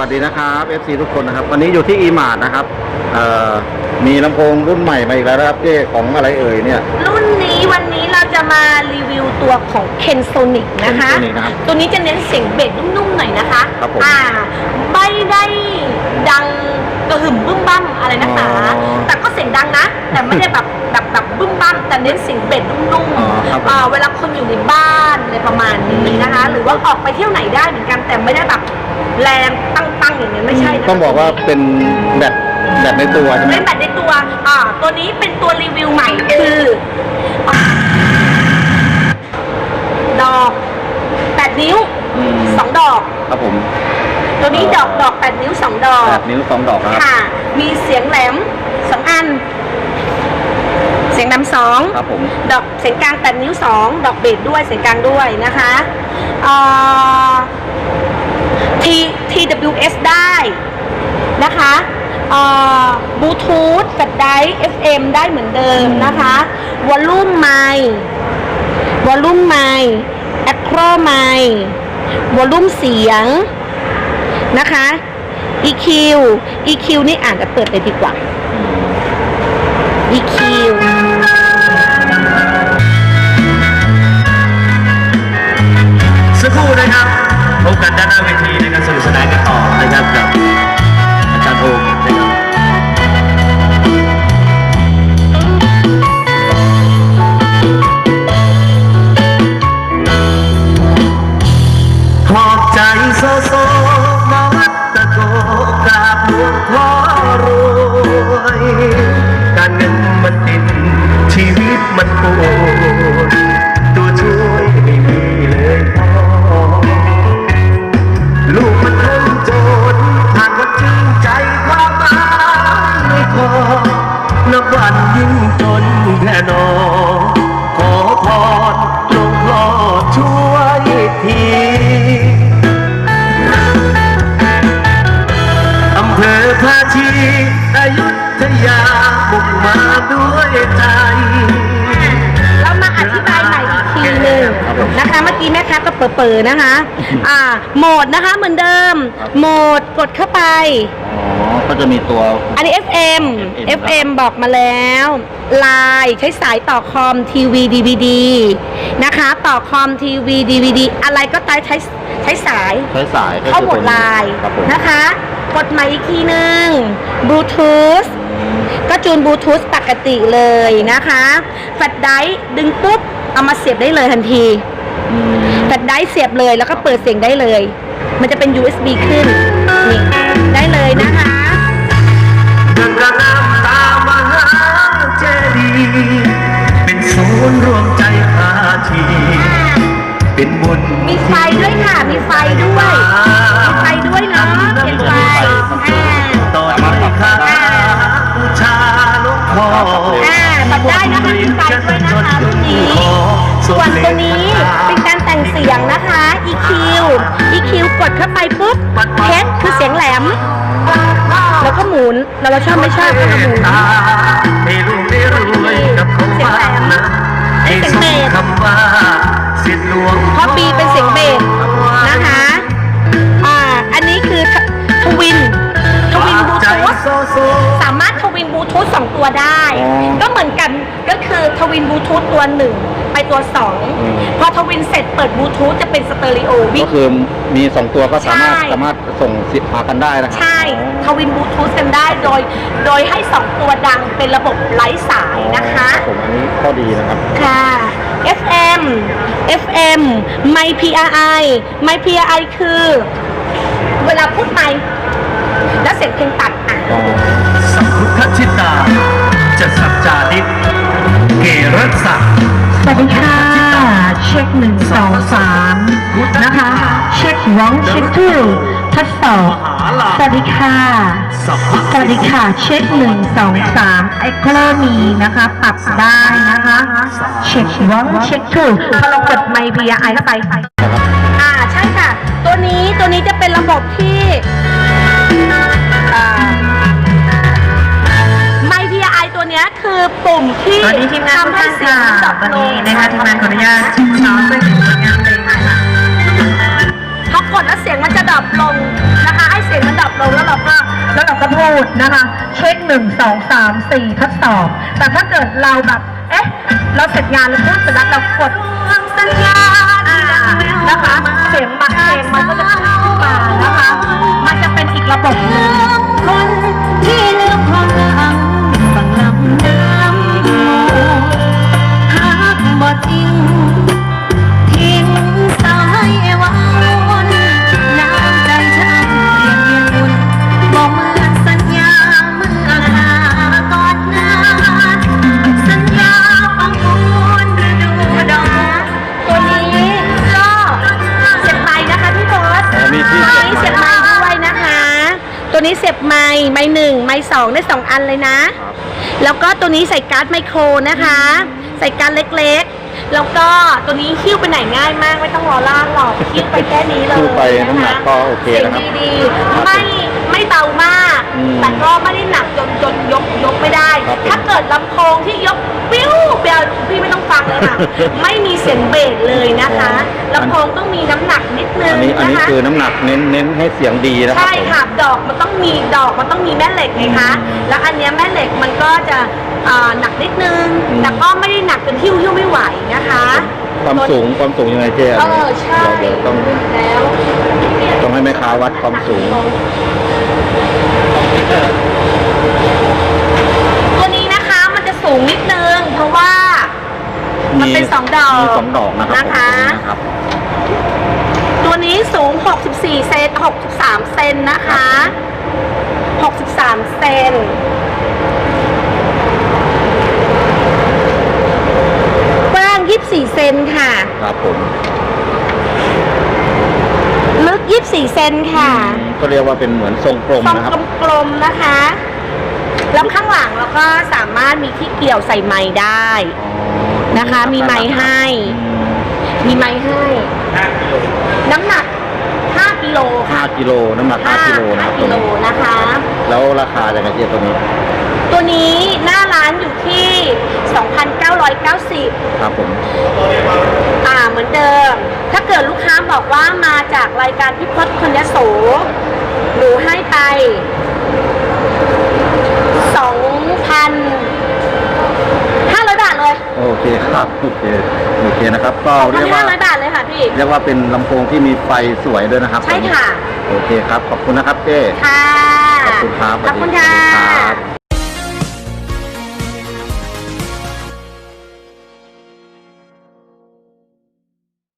วัสดีนะครับ FC ทุกคนนะครับ วันนี้อยู่ที่ e m a r t นะครับเอ่อมีลำโพงรุ่นใหม่มาอีกแล้วนะครับเจ้ของอะไรเอ่ยเนี่ย รุ่นนี้วันนี้เราจะมารีวิวตัวของ Kensonic นะคะ Kensonic นะครับตัวนี้จะเน้นเสียงเบสนุ่มๆหน่อยนะคะครับผมอ่าไม่ได้ดังกระหึ่มบึ้มบั้มอะไรนะคะ อ๋อแต่ก็เสียงดังนะ แต่ไม่ได้แบบแบบแบบบึ้มบั้มแต่เน้นเสียงเบสนุ่มอ๋อครับผม อ่าเวลาคนอยู่ในบ้านอะไรประมาณนี้นะคะ หรือว่าออกไปเที่ยวไหนได้เหมือนกันแต่ไม่ได้แบบ แรงตั้งๆอย่างนี้ยไม่ใช่นะต้องบอกว่าเป็นแบตแบตในตัวใช่ไหมเป็นแบบในตัวอ่าตัวนี้เป็นตัวรีวิวใหม่คืออ่าดอกแปดนิ้วอืมสองดอก ครับผมตัวนี้ดอกดอกแปดนิ้วสองดอก แปดนิ้วสองดอกนะครับค่ะ มีเสียงแหลมสองอัน เสียงนำสอง ครับผมดอกเสียงกลางแปดนิ้วสอง ดอกเบสด้วยเสียงกลางด้วยนะคะเอ่อ T TWS ได้นะคะบลูทูธกับได FM ได้เหมือนเดิมนะคะวอลลุ่มไมวอลลุ่มไมแอคโครไมวอลลุ่มเสียงนะคะ EQ EQ นี่อ่านจะเปิดเลยดีกว่า EQ สักครู่นะครับพบกันด้านหน้าเวที แค่นอขอพรหลวงพ่อช่วยทีอำเภอภาชีอยุธยาบุกมาด้วยใจเรามาอธิบายใหม่อีกทีหนึ่งนะคะเมื่อกี้แม่ค้าก็เปิดๆนะคะ อ่าโหมดนะคะเหมือนเดิม โหมดกดเข้าไป ก็จะมีตัว อันนี้ FM FM บอกมาแล้วไลน์ใช้สายต่อคอมทีวีดีวีดีนะคะ ต่อคอมทีวีดีวีดีอะไรก็ตายใช้ใช้สายใช้สายก็เข้าคือโหมดไลน์ครับผมนะคะ กดใหม่อีกทีหนึ่งบลูทูธ ก็จูนบลูทูธปกติเลยนะคะแฟลชไดร์ดึงปุ๊บ เอามาเสียบได้เลยทันทีอืมแฟลชไดร์เสียบเลยแล้วก็เปิดเสียงได้เลย มันจะเป็น USB ขึ้น นี่ ได้เลยนะคะ เดินกระน้ำตามหาเจดีย์เป็นศูนย์รวมใจพาที เป็นบุญมีไฟด้วยค่ะ มีไฟด้วย มีไฟด้วยเนาะเป็นไฟอ่าต่อด้วยคาบูชาหลวงพ่ออ่าปรับได้นะคะมีไฟด้วยนะคะรุ่นนี้ส่วนตัวนี้เป็นการแต่ งเสียงนะคะ EQ EQ กดเข้าไปปุ๊บเทสคือเสียงแหลม แล้วก็หมุนแล้วเราชอบไม่ชอบก็หมุนให้ลูกได้รวยงนะให้สมคำว่าสิทธิหลวงเพราะ B เป็นเสียงเบสนะคะอ่าอันนี้คือทวินทวินบลูทูธสามารถทวินบลูทูธสองตัวได้ ก็เหมือนกันก็คือทวินบลูทูธตัวหนึ่ง ไปตัวสองอืม พอทวินเสร็จเปิดบลูทูธจะเป็นสเตอริโอวิ่ก็ง คือมีสองตัวก็สามารถใช่ สามารถส่งสิทธิ์หากันได้นะครัใช่ทวินบลูทูธกันได้โดย โดยให้สองตัวดังเป็นระบบไร้สายนะคะ ผมอันนี้ข้อดีนะครับ ค่ะ FM FM ไมค์ PRI ไมค์ PRI คือ เวลาพูดไมค์แล้วเสียงเพลงตัดอะ สัมพุทธชิตาจะสัจจานิตเกรัสสักส วัสดีค่ะ เช็คหนึ่งสองสามนะคะ เช็คร้องเช็คทูทดสอบสวัสดีค่ะสัมพุทธสวัสดีค่ะ เช็คหนึ่งสองสามไอโคลมีนะคะ ปรับได้นะคะ เช็คร้องเช็คทูพอเรากดไมค์พีไอเข้าไปอ่าใช่ค่ะ ตัวนี้ตัวนี้จะเป็นระบบที่ คือปุ่มที่สวัสดีทีมงานทุกทำให้ท่านเสียค่ะงดรอปวันลนี้งนะคะทีมงานขออนุญาตช้าเพื่อถึงผลงานเพลงใหม่ค่ะเขากดแล้วเสียงมันจะดรอปลงนะคะ ให้เสียงมันดรอปลงแล้วเราก็แล้วเราก็พูดนะคะ เช็คหนึ่งสองสามสี่ทดสอบ แต่ถ้าเกิดเราแบบเอ๊ะ เราเสร็จงานแล้วพูดเสร็จแล้วเรากดสัญญาณนะคะ เสียงมันเพลงมันก็จะขึ้นมานะคะ มันจะเป็นอีกระบบหนึ่ง 2ได้สองอันเลยนะ แล้วก็ตัวนี้ใส่การ์ดไมโครนะคะ ใส่การ์ดเล็กๆ แล้วก็ตัวนี้คิ้วไปไหนง่ายมากไม่ต้องรอล่างหรอกคิ้วไปแค่นี้เลยน้ำหเคนะคดีๆไม่ แต่ก็ไม่ได้หนักจนจนยกยกไม่ได้ ครับผมถ้าเกิดลำโพงที่ยกปิ้วเปียวพี่ไม่ต้องฟังเลยค่ะ ไม่มีเสียงเบสเลยนะคะลำโพงต้องมีน้ำหนักนิดนึอังนนี้อันนะนี้คะ คือน้ำหนักเน้นเน้นให้เสียงดีนะครับใช่ผม ค่ะ ดอกมันต้องมีดอกมันต้องมีแม่เหล็กไงคะ อืมแล้วอันเนี้ยแม่เหล็กมันก็จะเอ่อหนักนิดนึง อืม แต่ก็ไม่ได้หนักจนหิ้วหิ้วไม่ไหวนะคะความสูงความสูงยังไงเจ๊เออใช่เราเดี๋ยวต้องแล้วต้องให้แม่ค้าวัดความสูง ตัวนี้นะคะมันจะสูงนิดนึง เพราะว่า มันเป็นสองดอกมีสองดอกนะครับนะคะผมนะครับ ตัวนี้สูง 64 เซน 63 เซนนะคะ 63 เซนกว้าง 24 เซนค่ะ ครับผมลึก 24 เซนค่ะอืมก็เรียกว่าเป็นเหมือนทรงกลมทรงนะครับ กลมๆนะคะ แล้วข้างหลังเราก็สามารถมีที่เกี่ยวใส่ไม้ได้นะคะ มีไม้ให้อืมมีไม้ให้ น้ำหนัก 5 กิโลค่ะห้ากิโลน้ำหนักห้ากิโลนะครับ5กิโลนะคะ แล้วราคาจะไงเจ๊ตัวนี้ ตัวนี้หน้าร้านอยู่ที่ 2,990 ครับผม อ่าเหมือนเดิม บอกว่ามาจากรายการพิพศคนยโสหนูให้ไป2,500บาทเลยโอเคครับโอเคโอเคนะครับก็เรียกว่า1,500บาทเลยค่ะพี่ เรียกว่าเป็นลำโพงที่มีไฟสวยด้วยนะครับใช่ค่ะ โอเคครับขอบคุณนะครับเจ๊ค่ะ ขอบคุณครับขอบคุณสวัค่ะสดีครับ